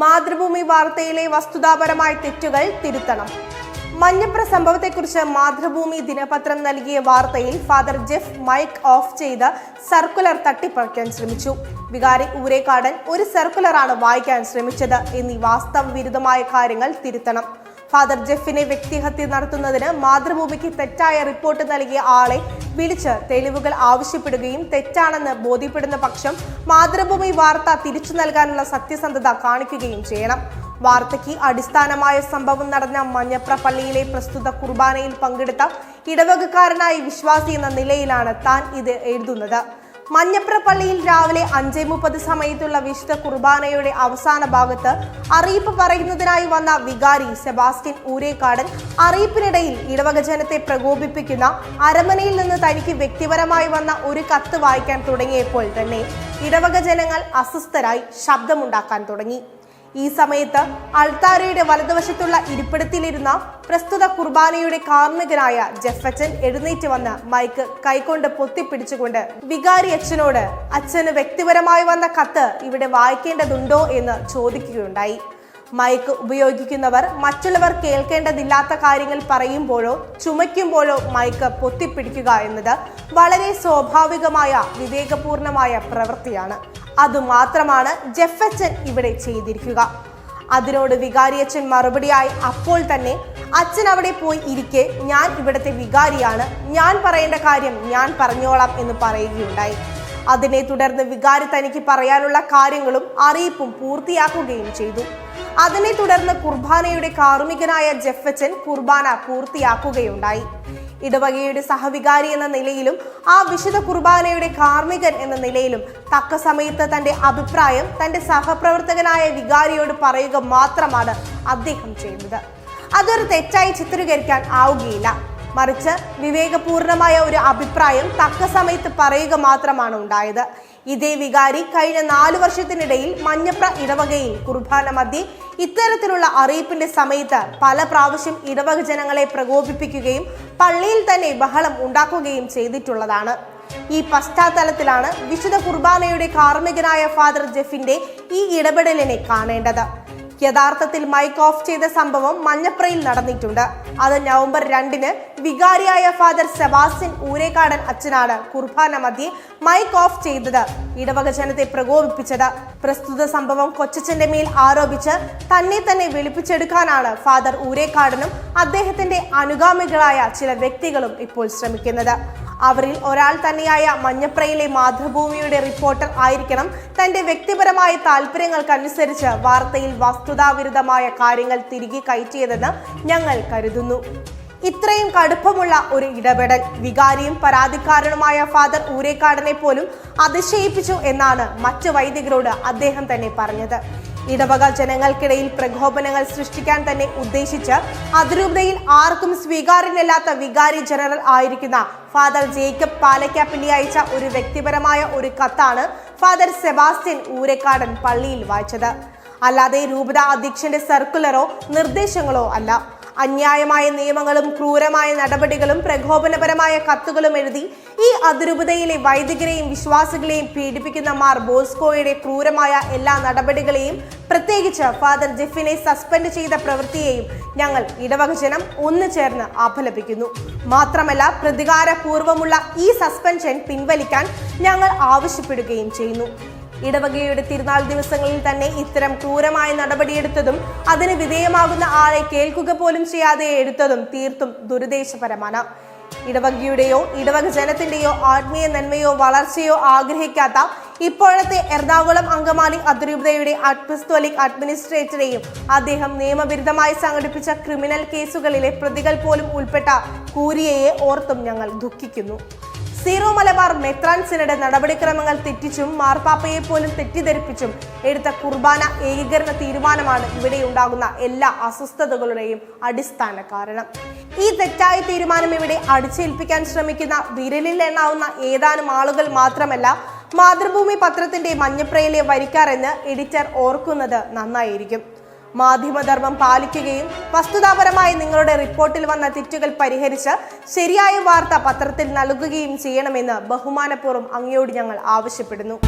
മാതൃഭൂമി വാർത്തയിലെ വസ്തുതാപരമായ തെറ്റുകൾ തിരുത്തണം. മഞ്ഞപ്ര സംഭവത്തെക്കുറിച്ച് മാതൃഭൂമി ദിനപത്രം നൽകിയ വാർത്തയിൽ ഫാദർ ജെഫ് മൈക്ക് ഓഫ് ചെയ്ത് സർക്കുലർ തട്ടിപ്പറിക്കാൻ ശ്രമിച്ചു. വികാരി ഊരേക്കാടൻ ഒരു സർക്കുലറാണ് വായിക്കാൻ ശ്രമിച്ചത് എന്നീ വാസ്തവ വിരുദ്ധമായ കാര്യങ്ങൾ തിരുത്തണം. ഫാദർ ജെഫിനെ വ്യക്തിഹത്യ നടത്തുന്നതിന് മാതൃഭൂമിക്ക് തെറ്റായ റിപ്പോർട്ട് നൽകിയ ആളെ വിളിച്ച് തെളിവുകൾ ആവശ്യപ്പെടുകയും തെറ്റാണെന്ന് ബോധ്യപ്പെടുന്ന പക്ഷം മാതൃഭൂമി വാർത്ത തിരിച്ചു നൽകാനുള്ള സത്യസന്ധത കാണിക്കുകയും ചെയ്യണം. വാർത്തയ്ക്ക് അടിസ്ഥാനമായ സംഭവം നടന്ന മഞ്ഞപ്ര പള്ളിയിലെ പ്രസ്തുത കുർബാനയിൽ പങ്കെടുത്ത ഇടവകക്കാരനായ വിശ്വാസി എന്ന നിലയിലാണ് താൻ ഇത് എഴുതുന്നത്. മഞ്ഞപ്ര പള്ളിയിൽ രാവിലെ അഞ്ചേ മുപ്പത് സമയത്തുള്ള വിശുദ്ധ കുർബാനയുടെ അവസാന ഭാഗത്ത് അറിയിപ്പ് പറയുന്നതിനായി വന്ന വികാരി സെബാസ്റ്റ്യൻ ഊരേക്കാടൻ അറിയിപ്പിനിടയിൽ ഇടവക ജനത്തെ പ്രകോപിപ്പിക്കുന്ന അരമനയിൽ നിന്ന് തനിക്ക് വ്യക്തിപരമായി വന്ന ഒരു കത്ത് വായിക്കാൻ തുടങ്ങിയപ്പോൾ തന്നെ ഇടവക ജനങ്ങൾ അസ്വസ്ഥരായി ശബ്ദമുണ്ടാക്കാൻ തുടങ്ങി. ഈ സമയത്ത് അൾത്താരയുടെ വലതുവശത്തുള്ള ഇരിപ്പിടത്തിലിരുന്ന പ്രസ്തുത കുർബാനയുടെ കാർമ്മികനായ ജെഫച്ചൻ എഴുന്നേറ്റ് വന്ന് മൈക്ക് കൈകൊണ്ട് പൊത്തിപ്പിടിച്ചുകൊണ്ട് വികാരി അച്ഛനോട് അച്ഛന് വ്യക്തിപരമായി വന്ന കത്ത് ഇവിടെ വായിക്കേണ്ടതുണ്ടോ? എന്ന് ചോദിക്കുകയുണ്ടായി. മൈക്ക് ഉപയോഗിക്കുന്നവർ മറ്റുള്ളവർ കേൾക്കേണ്ടതില്ലാത്ത കാര്യങ്ങൾ പറയുമ്പോഴോ ചുമയ്ക്കുമ്പോഴോ മൈക്ക് പൊത്തിപ്പിടിക്കുക എന്നത് വളരെ സ്വാഭാവികമായ വിവേകപൂർണമായ പ്രവൃത്തിയാണ്. അതുമാത്രമാണ് ജെഫച്ചൻ ഇവിടെ ചെയ്തിരിക്കുക. അതിനോട് വികാരിയച്ഛൻ മറുപടിയായി അപ്പോൾ തന്നെ അച്ഛൻ അവിടെ പോയി ഇരിക്കെ ഞാൻ ഇവിടുത്തെ വികാരിയാണ് ഞാൻ പറയേണ്ട കാര്യം ഞാൻ പറഞ്ഞോളാം എന്ന് പറയുകയുണ്ടായി. അതിനെ തുടർന്ന് വികാരി തനിക്ക് പറയാനുള്ള കാര്യങ്ങളും അറിയിപ്പും പൂർത്തിയാക്കുകയും ചെയ്തു. അതിനെ തുടർന്ന് കുർബാനയുടെ കാർമ്മികനായ ജെഫച്ചൻ കുർബാന പൂർത്തിയാക്കുകയുണ്ടായി. ഇടവകയുടെ സഹവികാരി എന്ന നിലയിലും ആ വിശുദ്ധ കുർബാനയുടെ കാർമ്മികൻ എന്ന നിലയിലും തക്ക സമയത്ത് തന്റെ അഭിപ്രായം തന്റെ സഹപ്രവർത്തകനായ വികാരിയോട് പറയുക മാത്രമാണ് അദ്ദേഹം ചെയ്യുന്നത്. അതൊരു തെറ്റായി ചിത്രീകരിക്കാൻ ആവുകയില്ല. മറിച്ച് വിവേകപൂർണമായ ഒരു അഭിപ്രായം തക്ക സമയത്ത് പറയുക മാത്രമാണ് ഉണ്ടായത്. ഇതേ വികാരി കഴിഞ്ഞ നാലു വർഷത്തിനിടയിൽ മഞ്ഞപ്ര ഇടവകയിൽ കുർബാന മധ്യേ ഇത്തരത്തിലുള്ള അറിയിപ്പിന്റെ സമയത്ത് പല പ്രാവശ്യം ഇടവക ജനങ്ങളെ പ്രകോപിപ്പിക്കുകയും പള്ളിയിൽ തന്നെ ബഹളം ഉണ്ടാക്കുകയും ചെയ്തിട്ടുള്ളതാണ്. ഈ പശ്ചാത്തലത്തിലാണ് വിശുദ്ധ കുർബാനയുടെ കാർമ്മികനായ ഫാദർ ജെഫിന്റെ ഈ ഇടപെടലിനെ കാണേണ്ടത്. യഥാർത്ഥത്തിൽ മൈക്ക് ഓഫ് ചെയ്ത സംഭവം മഞ്ഞപ്രയിൽ നടന്നിട്ടുണ്ട്. അത് നവംബർ രണ്ടിന് വികാരിയായ ഫാദർ സെബാസ്റ്റ്യൻ ഊരേക്കാടൻ അച്ഛനാണ് കുർബാന മധ്യേ മൈക്ക് ഓഫ് ചെയ്തത്. ഇടവക ജനത്തെ പ്രകോപിപ്പിച്ചത്. പ്രസ്തുത സംഭവം കൊച്ചച്ഛന്റെ മേൽ ആരോപിച്ച് തന്നെ തന്നെ വെളുപ്പിച്ചെടുക്കാനാണ് ഫാദർ ഊരേക്കാടനും അദ്ദേഹത്തിന്റെ അനുഗാമികളായ ചില വ്യക്തികളും ഇപ്പോൾ ശ്രമിക്കുന്നത്. അവരിൽ ഒരാൾ തന്നെയായ മഞ്ഞപ്രയിലെ മാതൃഭൂമിയുടെ റിപ്പോർട്ടർ ആയിരിക്കണം. തന്റെ വ്യക്തിപരമായ താല്പര്യങ്ങൾക്കനുസരിച്ച് വാർത്തയിൽ വസ്തുതാവിരുദ്ധമായ കാര്യങ്ങൾ തിരികെ കയറ്റിയതെന്ന് ഞങ്ങൾ കരുതുന്നു. ഇത്രയും കടുപ്പമുള്ള ഒരു ഇടപെടൽ വികാരിയും പരാതിക്കാരനുമായ ഫാദർ ഊരേക്കാടനെ പോലും അതിശയിപ്പിച്ചു എന്നാണ് മറ്റ് വൈദികരോട് അദ്ദേഹം തന്നെ പറഞ്ഞത്. ഇടവക ജനങ്ങൾക്കിടയിൽ പ്രകോപനങ്ങൾ സൃഷ്ടിക്കാൻ തന്നെ ഉദ്ദേശിച്ച് അതിരൂപതയിൽ ആർക്കും സ്വീകാര്യനല്ലാത്ത വികാരി ജനറൽ ആയിരിക്കുന്ന ഫാദർ ജേക്കബ് പാലക്കാപ്പിള്ളി അയച്ച ഒരു വ്യക്തിപരമായ ഒരു കത്താണ് ഫാദർ സെബാസ്റ്റ്യൻ ഊരക്കാടൻ പള്ളിയിൽ വായിച്ചത്. അല്ലാതെ രൂപത അധ്യക്ഷന്റെ സർക്കുലറോ നിർദ്ദേശങ്ങളോ അല്ല. അന്യായമായ നിയമങ്ങളും ക്രൂരമായ നടപടികളും പ്രകോപനപരമായ കത്തുകളും എഴുതി ഈ അതിരൂപതയിലെ വൈദികരെയും വിശ്വാസികളെയും പീഡിപ്പിക്കുന്ന മാർ ബോസ്കോയുടെ ക്രൂരമായ എല്ലാ നടപടികളെയും പ്രത്യേകിച്ച് ഫാദർ ജെഫിനെ സസ്പെൻഡ് ചെയ്ത പ്രവൃത്തിയെയും ഞങ്ങൾ ഇടവകജനം ഒന്നു ചേർന്ന് അപലപിക്കുന്നു മാത്രമല്ല പ്രതികാരപൂർവമുള്ള ഈ സസ്പെൻഷൻ പിൻവലിക്കാൻ ഞങ്ങൾ ആവശ്യപ്പെടുകയും ചെയ്യുന്നു. ഇടവകയുടെ തിരുനാൾ ദിവസങ്ങളിൽ തന്നെ ഇത്തരം ക്രൂരമായ നടപടിയെടുത്തതും അതിന് വിധേയമാകുന്ന ആളെ കേൾക്കുക പോലും ചെയ്യാതെ എടുത്തതും തീർത്തും ദുരുദ്ദേശപരമാണ്. ഇടവകയുടെയോ ഇടവക ജനത്തിന്റെയോ ആത്മീയ നന്മയോ വളർച്ചയോ ആഗ്രഹിക്കാത്ത ഇപ്പോഴത്തെ എറണാകുളം അങ്കമാലി അതിരൂപതയുടെ അഡ്മിസ്തോലിക് അഡ്മിനിസ്ട്രേറ്ററെയും അദ്ദേഹം നിയമവിരുദ്ധമായി സംഘടിപ്പിച്ച ക്രിമിനൽ കേസുകളിലെ പ്രതികൾ പോലും ഉൾപ്പെട്ട കൂരിയയെ ഓർത്തും ഞങ്ങൾ ദുഃഖിക്കുന്നു. സീറോ മലബാർ മെത്രാൻ നടപടിക്രമങ്ങൾ തെറ്റിച്ചും മാർപ്പാപ്പയെ പോലും തെറ്റിദ്ധരിപ്പിച്ചും എടുത്ത കുർബാന ഏകീകരണ തീരുമാനമാണ് ഇവിടെ ഉണ്ടാകുന്ന എല്ലാ അസ്വസ്ഥതകളുടെയും അടിസ്ഥാന കാരണം. ഈ തെറ്റായ തീരുമാനം ഇവിടെ അടിച്ചേൽപ്പിക്കാൻ ശ്രമിക്കുന്ന വിരലിൽ എണ്ണാവുന്ന ഏതാനും ആളുകൾ മാത്രമല്ല മാതൃഭൂമി പത്രത്തിന്റെ മഞ്ഞപ്രയിലെ വരിക്കാർ എന്ന് എഡിറ്റർ ഓർക്കുന്നത് നന്നായിരിക്കും. മാധ്യമധർമ്മം പാലിക്കുകയും വസ്തുതാപരമായി നിങ്ങളുടെ റിപ്പോർട്ടിൽ വന്ന തെറ്റുകൾ പരിഹരിച്ച് ശരിയായ വാർത്ത പത്രത്തിൽ നൽകുകയും ചെയ്യണമെന്ന് ബഹുമാനപൂർവം അങ്ങയോട് ഞങ്ങൾ ആവശ്യപ്പെടുന്നു.